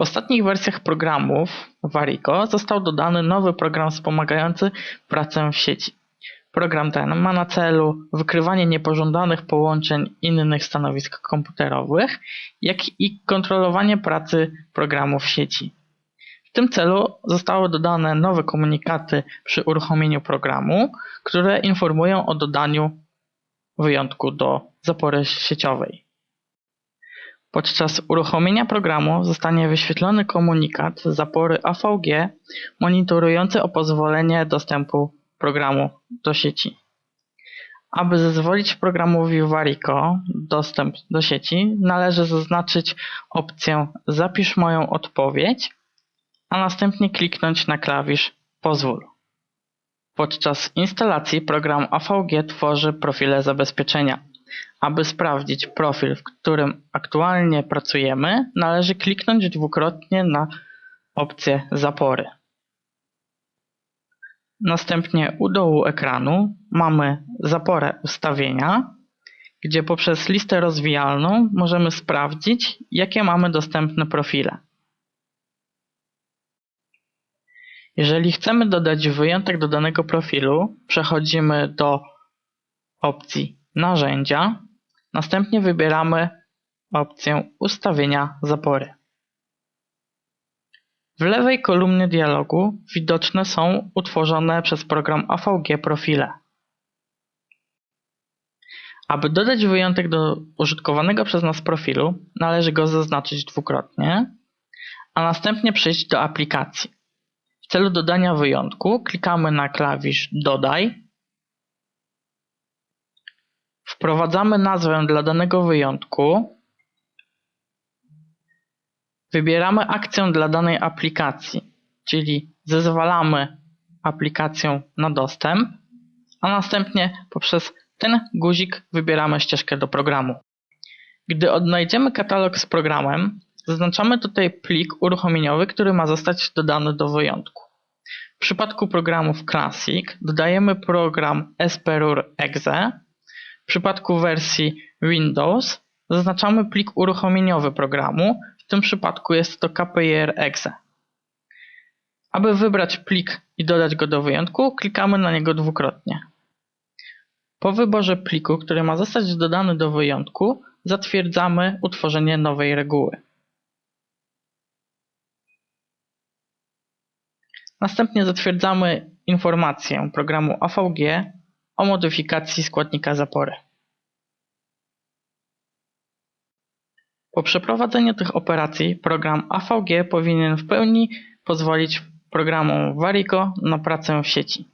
W ostatnich wersjach programów Varico został dodany nowy program wspomagający pracę w sieci. Program ten ma na celu wykrywanie niepożądanych połączeń innych stanowisk komputerowych, jak i kontrolowanie pracy programów sieci. W tym celu zostały dodane nowe komunikaty przy uruchomieniu programu, które informują o dodaniu wyjątku do zapory sieciowej. Podczas uruchomienia programu zostanie wyświetlony komunikat z zapory AVG monitorujący o pozwolenie dostępu programu do sieci. Aby zezwolić programowi Varico dostęp do sieci, należy zaznaczyć opcję Zapisz moją odpowiedź, a następnie kliknąć na klawisz Pozwól. Podczas instalacji program AVG tworzy profile zabezpieczenia. Aby sprawdzić profil, w którym aktualnie pracujemy, należy kliknąć dwukrotnie na opcję Zapory. Następnie u dołu ekranu mamy zaporę ustawienia, gdzie poprzez listę rozwijalną możemy sprawdzić, jakie mamy dostępne profile. Jeżeli chcemy dodać wyjątek do danego profilu, przechodzimy do opcji Narzędzia, następnie wybieramy opcję Ustawienia zapory. W lewej kolumnie dialogu widoczne są utworzone przez program AVG profile. Aby dodać wyjątek do użytkowanego przez nas profilu, należy go zaznaczyć dwukrotnie, a następnie przejść do aplikacji. W celu dodania wyjątku klikamy na klawisz Dodaj, wprowadzamy nazwę dla danego wyjątku Wybieramy akcję dla danej aplikacji, czyli zezwalamy aplikacją na dostęp, a następnie poprzez ten guzik wybieramy ścieżkę do programu. Gdy odnajdziemy katalog z programem, zaznaczamy tutaj plik uruchomieniowy, który ma zostać dodany do wyjątku. W przypadku programów Classic dodajemy program SPRUR exe. W przypadku wersji Windows zaznaczamy plik uruchomieniowy programu, w tym przypadku jest to KPIR exe. Aby wybrać plik i dodać go do wyjątku, klikamy na niego dwukrotnie. Po wyborze pliku, który ma zostać dodany do wyjątku, zatwierdzamy utworzenie nowej reguły. Następnie zatwierdzamy informację programu AVG o modyfikacji składnika zapory. Po przeprowadzeniu tych operacji program AVG powinien w pełni pozwolić programom Varico na pracę w sieci.